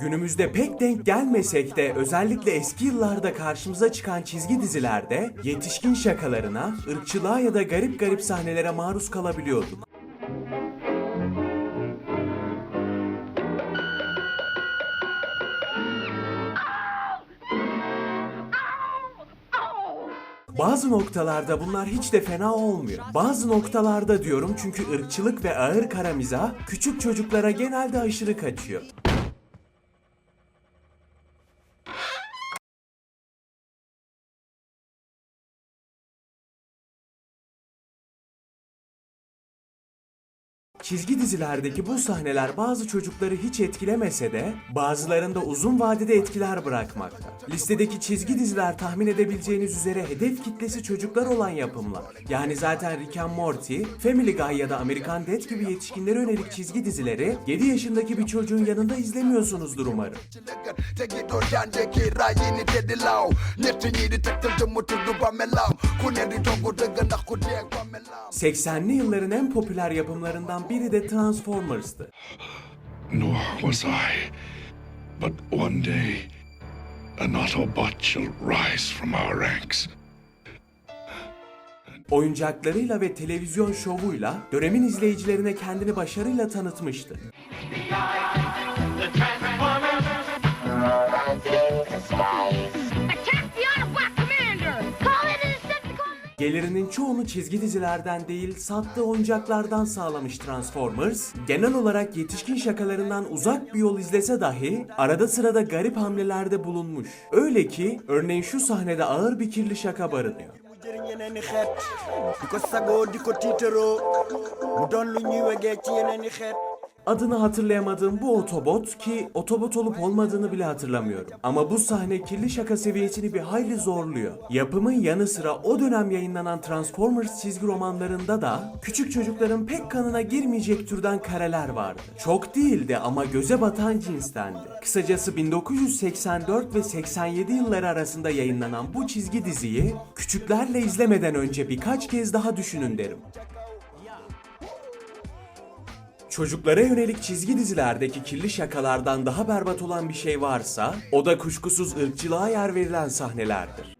Günümüzde pek denk gelmesek de özellikle eski yıllarda karşımıza çıkan çizgi dizilerde yetişkin şakalarına, ırkçılığa ya da garip garip sahnelere maruz kalabiliyorduk. Bazı noktalarda bunlar hiç de fena olmuyor. Bazı noktalarda diyorum çünkü ırkçılık ve ağır kara mizah küçük çocuklara genelde aşırı kaçıyor. Çizgi dizilerdeki bu sahneler bazı çocukları hiç etkilemese de bazılarında uzun vadede etkiler bırakmakta. Listedeki çizgi diziler tahmin edebileceğiniz üzere hedef kitlesi çocuklar olan yapımlar. Yani zaten Rick and Morty, Family Guy ya da American Dad gibi yetişkinlere yönelik çizgi dizileri 7 yaşındaki bir çocuğun yanında izlemiyorsunuzdur umarım. Tegi do jande ki rayi ni tedi law Neti nyidi tektel jemu tudu bamelam Kuneri tongu dega na kudek bamelam 80'li yılların en popüler yapımlarından biri de Transformers'tı. Nor was I. But one day, an Autobot shall rise from our ranks. Oyuncaklarıyla ve televizyon şovuyla dönemin izleyicilerine kendini başarıyla tanıtmıştı. Attack Gelirinin çoğunu çizgi dizilerden değil, sattığı oyuncaklardan sağlamış Transformers, genel olarak yetişkin şakalarından uzak bir yol izlese dahi arada sırada garip hamlelerde bulunmuş. Öyle ki örneğin şu sahnede ağır bir kirli şaka barınıyor. Adını hatırlayamadığım bu Autobot ki Autobot olup olmadığını bile hatırlamıyorum. Ama bu sahne kirli şaka seviyesini bir hayli zorluyor. Yapımın yanı sıra o dönem yayınlanan Transformers çizgi romanlarında da küçük çocukların pek kanına girmeyecek türden kareler vardı. Çok değildi ama göze batan cinstendi. Kısacası 1984 ve 87 yılları arasında yayınlanan bu çizgi diziyi küçüklerle izlemeden önce birkaç kez daha düşünün derim. Çocuklara yönelik çizgi dizilerdeki kirli şakalardan daha berbat olan bir şey varsa, o da kuşkusuz ırkçılığa yer verilen sahnelerdir.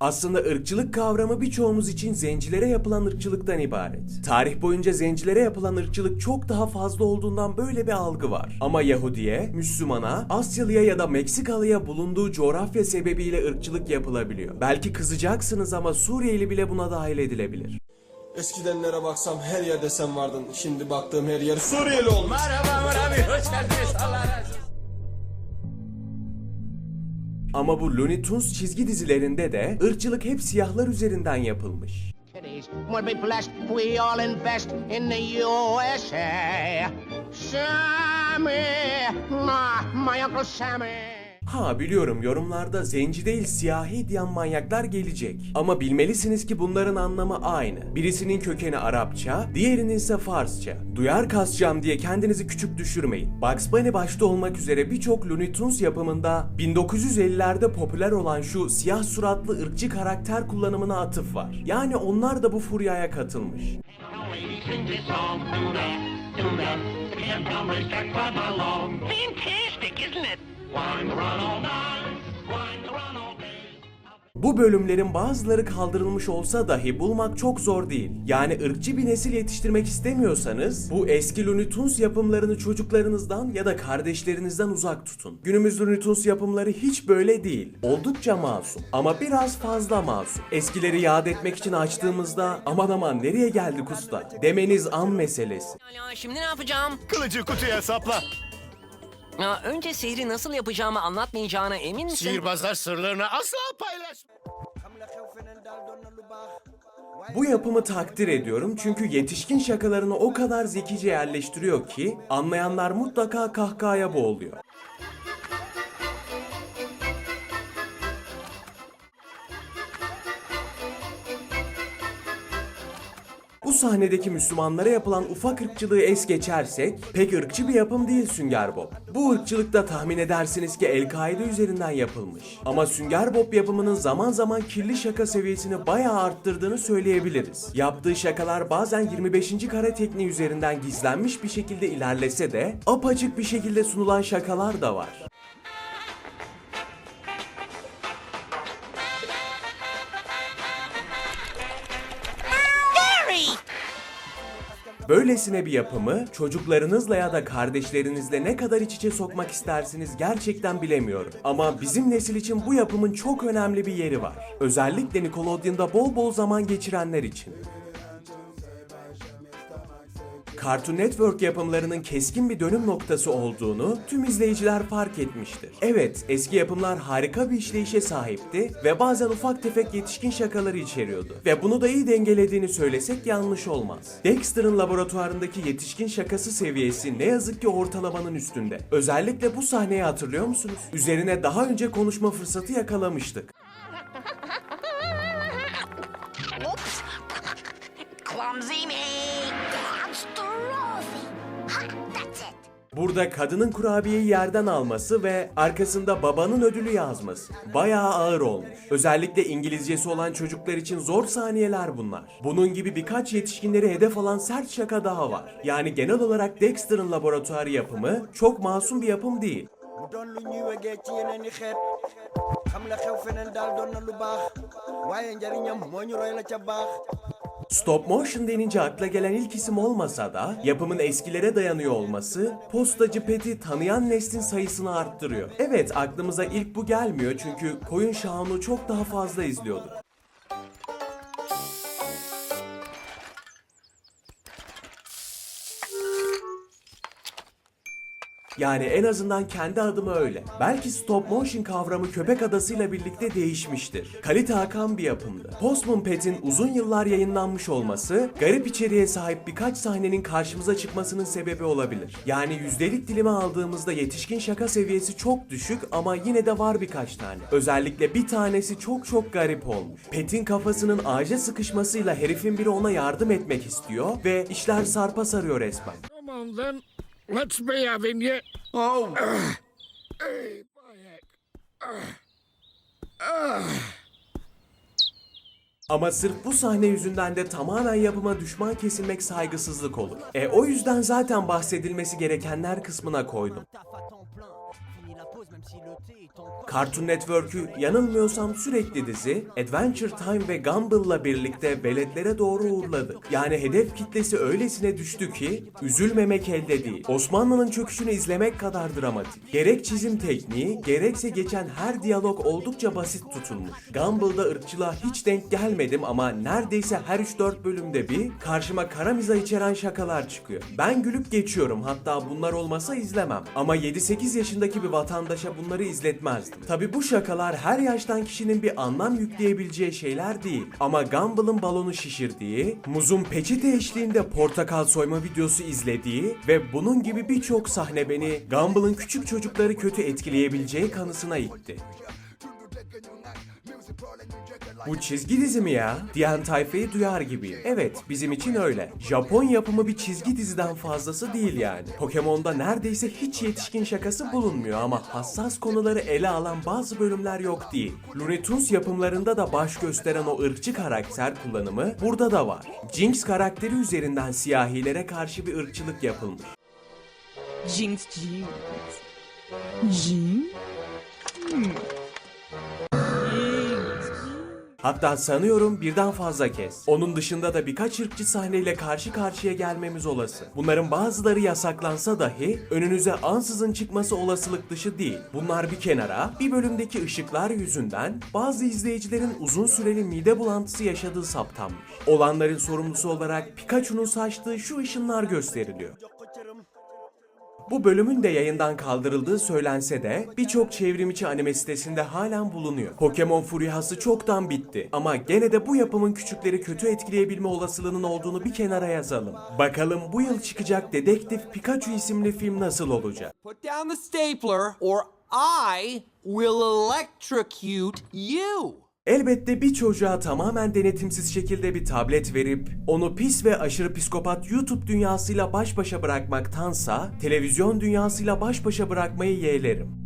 Aslında ırkçılık kavramı birçoğumuz için zencilere yapılan ırkçılıktan ibaret. Tarih boyunca zencilere yapılan ırkçılık çok daha fazla olduğundan böyle bir algı var. Ama Yahudiye, Müslümana, Asyalıya ya da Meksikalıya bulunduğu coğrafya sebebiyle ırkçılık yapılabiliyor. Belki kızacaksınız ama Suriyeli bile buna dahil edilebilir. Eskidenlere baksam her yerde sen vardın. Şimdi baktığım her yer Suriyeli olmuş. Ama bu Looney Tunes çizgi dizilerinde de ırkçılık hep siyahlar üzerinden yapılmış. Sammy, my, my Uncle Sammy. Ha biliyorum yorumlarda zenci değil siyahi diyen manyaklar gelecek. Ama bilmelisiniz ki bunların anlamı aynı. Birisinin kökeni Arapça, diğerinin ise Farsça. Duyar kasacağım diye kendinizi küçük düşürmeyin. Bugs Bunny başta olmak üzere birçok Looney Tunes yapımında 1950'lerde popüler olan şu siyah suratlı ırkçı karakter kullanımına atıf var. Yani onlar da bu furyaya katılmış. Fantastic, isn't it? Bu bölümlerin bazıları kaldırılmış olsa dahi bulmak çok zor değil. Yani ırkçı bir nesil yetiştirmek istemiyorsanız bu eski Looney Tunes yapımlarını çocuklarınızdan ya da kardeşlerinizden uzak tutun. Günümüz Looney Tunes yapımları hiç böyle değil. Oldukça masum ama biraz fazla masum. Eskileri yad etmek için açtığımızda aman aman nereye geldik usta demeniz an meselesi. Ya şimdi ne yapacağım? Kılıcı kutuya sapla. Ya önce sihri nasıl yapacağımı anlatmayacağına emin misin? Sihirbazlar sırlarını asla baax Bu yapımı takdir ediyorum çünkü yetişkin şakalarını o kadar zekice yerleştiriyor ki anlayanlar mutlaka kahkahaya boğuluyor. Bu sahnedeki Müslümanlara yapılan ufak ırkçılığı es geçersek pek ırkçı bir yapım değil Sünger Bob. Bu ırkçılık da tahmin edersiniz ki El-Kaide üzerinden yapılmış. Ama Sünger Bob yapımının zaman zaman kirli şaka seviyesini bayağı arttırdığını söyleyebiliriz. Yaptığı şakalar bazen 25. kare tekniği üzerinden gizlenmiş bir şekilde ilerlese de apaçık bir şekilde sunulan şakalar da var. Böylesine bir yapımı çocuklarınızla ya da kardeşlerinizle ne kadar iç içe sokmak istersiniz gerçekten bilemiyorum. Ama bizim nesil için bu yapımın çok önemli bir yeri var. Özellikle Nickelodeon'da bol bol zaman geçirenler için. Cartoon Network yapımlarının keskin bir dönüm noktası olduğunu tüm izleyiciler fark etmiştir. Evet, eski yapımlar harika bir işleyişe sahipti ve bazen ufak tefek yetişkin şakaları içeriyordu. Ve bunu da iyi dengelediğini söylesek yanlış olmaz. Dexter'ın laboratuvarındaki yetişkin şakası seviyesi ne yazık ki ortalamanın üstünde. Özellikle bu sahneyi hatırlıyor musunuz? Üzerine daha önce konuşma fırsatı yakalamıştık. Oops. Clumsy me. Burada kadının kurabiyeyi yerden alması ve arkasında babanın ödülü yazması. Bayağı ağır olmuş. Özellikle İngilizcesi olan çocuklar için zor saniyeler bunlar. Bunun gibi birkaç yetişkinleri hedef alan sert şaka daha var. Yani genel olarak Dexter'ın laboratuvarı yapımı çok masum bir yapım değil. Stop motion denince akla gelen ilk isim olmasa da yapımın eskilere dayanıyor olması postacı Pet'i tanıyan neslin sayısını arttırıyor. Evet aklımıza ilk bu gelmiyor çünkü Koyun Şahını çok daha fazla izliyorduk. Yani en azından kendi adıma öyle. Belki stop motion kavramı köpek adasıyla birlikte değişmiştir. Kalite akan bir yapımdı. Postman Pet'in uzun yıllar yayınlanmış olması, garip içeriğe sahip birkaç sahnenin karşımıza çıkmasının sebebi olabilir. Yani yüzdelik dilime aldığımızda yetişkin şaka seviyesi çok düşük ama yine de var birkaç tane. Özellikle bir tanesi çok çok garip olmuş. Pet'in kafasının ağaca sıkışmasıyla herifin biri ona yardım etmek istiyor ve işler sarpa sarıyor resmen. On then. Let's be having you. oh Hey, Bayek. Ama sırf bu sahne yüzünden de tamamen yapıma düşman kesilmek saygısızlık olur. E o yüzden zaten bahsedilmesi gerekenler kısmına koydum. Cartoon Network'ü yanılmıyorsam sürekli dizi Adventure Time ve Gumball'la birlikte veletlere doğru uğurladı. Yani hedef kitlesi öylesine düştü ki üzülmemek elde değil. Osmanlı'nın çöküşünü izlemek kadar dramatik. Gerek çizim tekniği gerekse geçen her diyalog oldukça basit tutulmuş. Gumball'da ırkçılığa hiç denk gelmedim ama neredeyse her 3-4 bölümde bir karşıma kara içeren şakalar çıkıyor. Ben gülüp geçiyorum hatta bunlar olmasa izlemem. Ama 7-8 yaşındaki bir vatandaşa bunları izletmezdim. Tabi bu şakalar her yaştan kişinin bir anlam yükleyebileceği şeyler değil. Ama Gumball'ın balonu şişirdiği, muzun peçete eşliğinde portakal soyma videosu izlediği ve bunun gibi birçok sahne beni Gumball'ın küçük çocukları kötü etkileyebileceği kanısına itti. Bu çizgi dizi mi ya? Diyen tayfayı duyar gibiyim. Evet, bizim için öyle. Japon yapımı bir çizgi diziden fazlası değil yani. Pokemon'da neredeyse hiç yetişkin şakası bulunmuyor ama hassas konuları ele alan bazı bölümler yok değil. Looney Tunes yapımlarında da baş gösteren o ırkçı karakter kullanımı burada da var. Jinx karakteri üzerinden siyahilere karşı bir ırkçılık yapılmış. Jinx, Jinx. Jinx? Hatta sanıyorum birden fazla kez. Onun dışında da birkaç ırkçı sahneyle karşı karşıya gelmemiz olası. Bunların bazıları yasaklansa dahi önünüze ansızın çıkması olasılık dışı değil. Bunlar bir kenara, bir bölümdeki ışıklar yüzünden bazı izleyicilerin uzun süreli mide bulantısı yaşadığı saptanmış. Olanların sorumlusu olarak Pikachu'nun saçtığı şu ışınlar gösteriliyor. Bu bölümün de yayından kaldırıldığı söylense de birçok çevrimiçi anime sitesinde halen bulunuyor. Pokemon furyası çoktan bitti ama gene de bu yapımın küçükleri kötü etkileyebilme olasılığının olduğunu bir kenara yazalım. Bakalım bu yıl çıkacak Dedektif Pikachu isimli film nasıl olacak? Put down the stapler or I will electrocute you. Elbette bir çocuğa tamamen denetimsiz şekilde bir tablet verip onu pis ve aşırı psikopat YouTube dünyasıyla baş başa bırakmaktansa televizyon dünyasıyla baş başa bırakmayı yeğlerim.